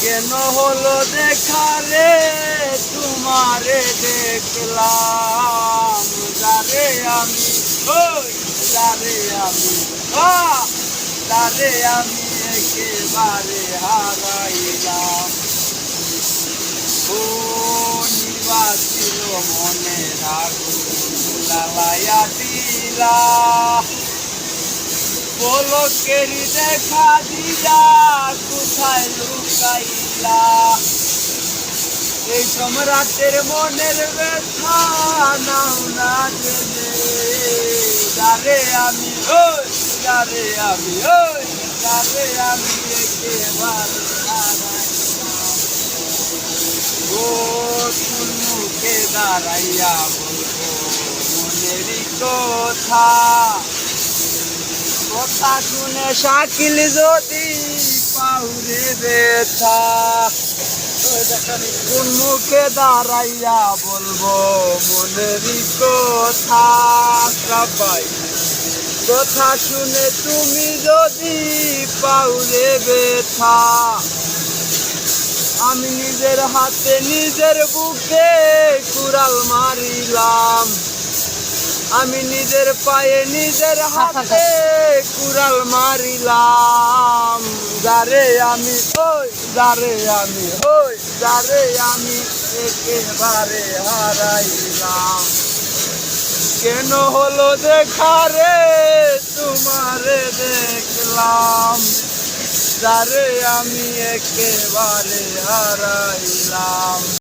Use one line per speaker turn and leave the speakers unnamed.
কেন হলো দেখা রে? তোমারে দেখলাম। যারে আমি? যারে আমি? যারে আমি একেবারে হারাইলাম। ও নিবাসিল মনে রাখুন লালাইয়া দিলা। পলকেরি দেখা লুকাইলা? এই সম্রাটের মনের ব্যথা, নাও না জেনে। যারে আমি ওই যারে আমি ওই যারে আমি একেবারে ও মুখে দাঁড়াইয়া বলব, মনেরই কথা। শুনে শাকিল যদি পাউরে ব্যথা কোন মুখে দাঁড়াইয়া বলব মনেরই কথা? সবাই কথা শুনে তুমি যদি পাউরে ব্যথা, আমি নিজের হাতে নিজের বুকে কুড়াল মারিলাম। আমি নিজের পায়ে নিজের হাতে কুড়াল মারিলাম। যারে আমি ওই যারে আমি ওই যারে আমি একেবারে হারাইলাম। কেন হলো দেখা রে তোমারে দেখলাম। যারে আমি একেবারে হারাইলাম।